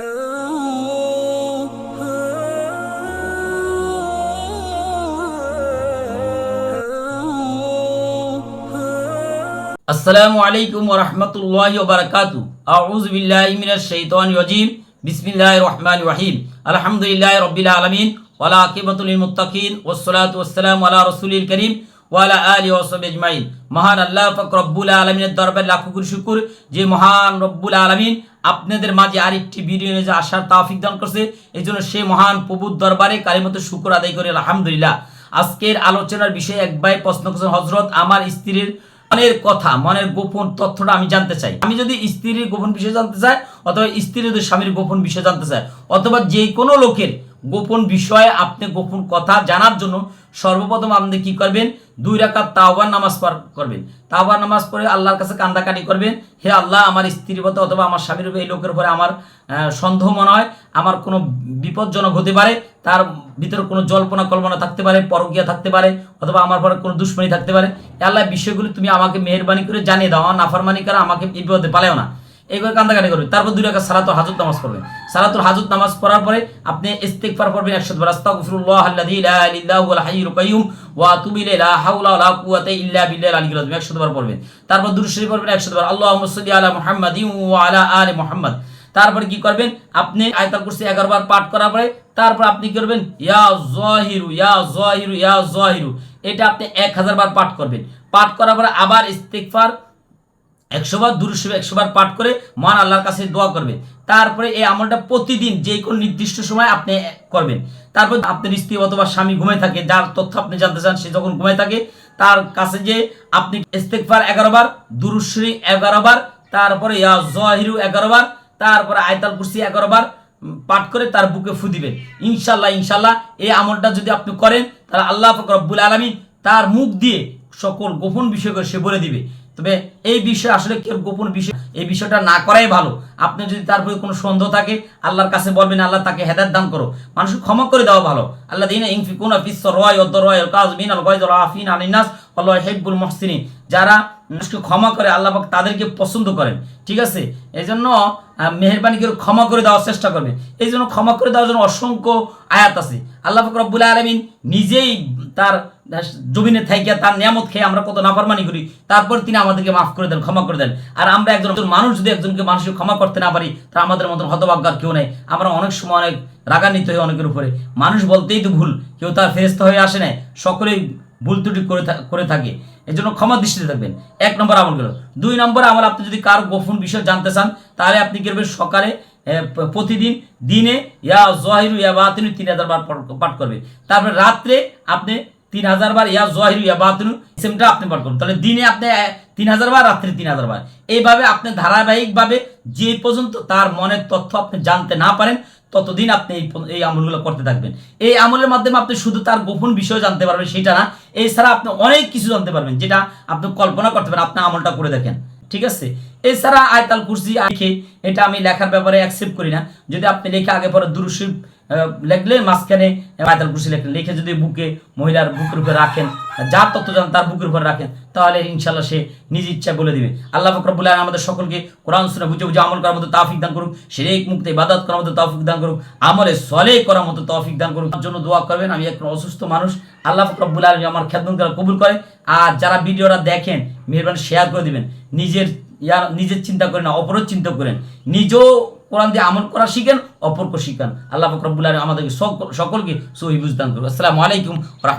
আসসালামু আলাইকুম ওরহমতুল্লাহ বারকাতু আউযু বিল্লাহি মিনাশ শাইতানির রাজিম। বিসমিল্লাহির রহমানির রহিম। আলহামদুলিল্লাহি রাব্বিল আলামিন। ওয়ালা আকিবাতুল লিল মুত্তাকিন। আলা রাসূলিল কারীম। ওয়ালা আলিহি ওয়া সাহবিহি আজমাইন। মহান আল্লাহ পাক রব্বুল আলামিনের দরবারে লাখো কোটি শুকর যে মহান রব্বুল আলামিন আপনাদের মাঝে আরেকটি ভিডিও নিয়ে আসার তৌফিক দান করছে এই জন্য সে মহান প্রভুর দরবারে কালিমত শুকর আদায় করি, আলহামদুলিল্লাহ। আজকের আলোচনার বিষয়ে এক প্রশ্ন করেছেন হজরত আমার স্ত্রীর মনের কথা, মনের গোপন তথ্যটা আমি জানতে চাই। আমি যদি স্ত্রীর গোপন বিষয় জানতে চাই, অথবা স্ত্রী যদি স্বামীর গোপন বিষয় জানতে চাই, অথবা যে কোনো লোকের গোপন বিষয়ে আপনি গোপন কথা জানার জন্য সর্বপ্রথম আপনি কি করবেন? দুই রাকাত তাওবার নামাজ করবেন। তাওবার নামাজ পড়ে আল্লাহর কাছে কান্দাকাটি করবেন। হে আল্লাহ, আমার স্ত্রীর প্রতি অথবা আমার স্বামীর এই লোকের উপরে আমার সন্দেহ মনে হয়। আমার কোনো বিপজ্জনক হতে পারে। তার ভিতরে কোনো জল্পনা কল্পনা থাকতে পারে, পরকিয়া থাকতে পারে, অথবা আমার পরে কোনো দুশ্মনী থাকতে পারে। আল্লাহ, বিষয়গুলি তুমি আমাকে মেহরবানি করে জানিয়ে দাও। আমার নাফারমানি করে আমাকে বিপদে পালেও না। এইভাবে কান্দাকাটি করবেন তারপর দুই রাখা সালাতুল হাজত নামাজ পড়বেন সালাতুল হাজত নামাজ পড়ার পরে আপনি ইস্তিগফার পড়বেন 100 বার আস্তাগফিরুল্লাহ আল্লাযী লা ইলাহা ইল্লা হুয়াল হাইয়ুল কাইয়্যুম ওয়া লা ইল্লা বিল্লাহিল আলিয়্যিল আযীম 100 বার পড়বেন। তারপর শরীফ পড়বেন 100 বার আলা আলা তারপরে কি করবেন? আপনি আয়াতুল কুরসি 11 বার পাঠ করার পরে তারপর আপনি কি করবেন? ইয়া যাহিরু ইয়া ইয়া এটা আপনি 1000 বার পাঠ করবেন। পাঠ করার পরে আবার ইস্তিগফার একশো বার দুশো একশো বার পাঠ করে মহান আল্লাহর কাছে দোয়া করবে। তারপরে এই আমলটা প্রতিদিন যে কোনো নির্দিষ্ট সময় আপনি করবেন। তারপর আপনার স্ত্রী অথবা স্বামী ঘুমাই থাকে, যার তথ্য আপনি জানতে চান, সে যখন ঘুমাই থাকে, তার কাছে যে আপনি ইস্তেকফার এগারো বার দুরুশ্রী এগারো বার তারপরে ইয়া জহিরু এগারো বার তারপরে আয়তাল কুরসি এগারো বার পাঠ করে তার বুকে ফু দিবেন। ইনশাল্লাহ ইনশাল্লাহ এই আমলটা যদি আপনি করেন, তাহলে আল্লাহ পাক রব্বুল আলমী তার মুখ দিয়ে সকল গোপন বিষয়গুলো সে বলে দিবে। তবে এই বিষয় আসলে কেউ গোপন বিষয়, এই বিষয়টা না করাই ভালো। আপনি যদি তারপরে কোনো সন্দেহ থাকে, আল্লাহর কাছে বলবেন, আল্লাহ, তাকে হেদায়ত দান করো। মানুষকে ক্ষমা করে দেওয়া ভালো। আল্লাহ দিন ইনফিকুন ফিস রয় অদ্দরয় কাজমিন আল গয়দ আফিন আলিনাস আল্লাহ হেকবুল মহসিনী যারা মানুষকে ক্ষমা করে আল্লাহ পাক তাদেরকে পছন্দ করেন। ঠিক আছে? এই জন্য মেহেরবানি করে ক্ষমা করে দেওয়ার চেষ্টা করবে। এই জন্য ক্ষমা করে দেওয়ার জন্য অসংখ্য আয়াত আছে। আল্লাহ পাক রব্বুল আলমিন নিজেই তার জমিনে থাইকিয়া তার নিয়ামত খেয়ে আমরা কত নাফরমানি করি, তারপর তিনি আমাদেরকে মাফ করে দেন, ক্ষমা করে দেন। আর আমরা একজন মানুষ যদি একজনকে মানুষকে ক্ষমা করতে না পারি, তা আমাদের মতন হতভাগ্যার কেউ নেই। আমরা অনেক সময় অনেক রাগান্বিত হই অনেকের উপরে। মানুষ বলতেই তো ভুল, কেউ তার ফেরস্ত হয়ে আসে নাই। সকলেই ভুল ত্রুটি করে করে থাকে। এই জন্য ক্ষমা দৃষ্টিতে থাকবেন। এক নম্বর আমল গেল দুই নম্বর আমল আপনি যদি কার গোপন বিষয় জানতে চান, তাহলে আপনি করবেন? সকালে প্রতিদিন, দিনে, ইয়া জহিরু ইয়া বাতিনু তিন হাজার বার পাঠ করবে তারপরে রাত্রে আপনি তিন হাজার বার ইয়া জহিরু ইয়া বাতিনু সেমটা আপনি পাঠ করবেন। তাহলে দিনে আপনি তিন হাজার বার, রাত্রে তিন হাজার বার। এইভাবে আপনি ধারাবাহিকভাবে যে পর্যন্ত তার মনের তথ্য আপনি জানতে না পারেন ততদিন আপনি এই আমলগুলো করতে থাকবেন। এই আমলের মাধ্যমে আপনি শুধু তার গোপন বিষয় জানতে পারবেন, সেটা না। এছাড়া আপনি অনেক কিছু জানতে পারবেন, যেটা আপনি কল্পনা করতে পারেন, আপনি আমলটা করে দেখেন। ঠিক আছে? এছাড়া আয়তাল কুরসি লিখে এটা আমি লেখার ব্যাপারে অ্যাকসেপ্ট করি না। যদি আপনি লেখে আগে পরে দুরুশিব লেখলে মাঝখানে আয়তাল কুরসি লেখলেন লিখে যদি বুকে মহিলার বুকের উপরে রাখেন, যার তথ্য জান তার বুকের উপরে রাখেন, তাহলে ইনশাল্লাহ সে নিজ ইচ্ছা বলে দিবে। আল্লাহ ফকরবুল আমাদের সকলকে কোরআন শুনে বুঝে বুঝে আমল করার মতো তাফিক দান করুক, শিরিক মুক্ত ইবাদত করার মতো তৌফিক দান করুক, আমলে সলে করার মতো তৌফিক দান করুক। তার জন্য দোয়া করবেন, আমি একজন অসুস্থ মানুষ। আল্লাহ ফকরবুল আলমী আমার খেদমত কবুল করে। আর যারা ভিডিওটা দেখেন, মেহরবানি শেয়ার করে দিবেন। নিজের ইয়ার নিজের চিন্তা করেন না অপরের চিন্তা করেন। নিজেও কোরআন দিয়ে আমল করা শিখেন, অপরকে শিখান। আল্লাহ ফকরবুল্লাহ আমাদেরকে সকল- সকলকে সহি বুঝদান করুন। আসসালামু আলাইকুম রহমত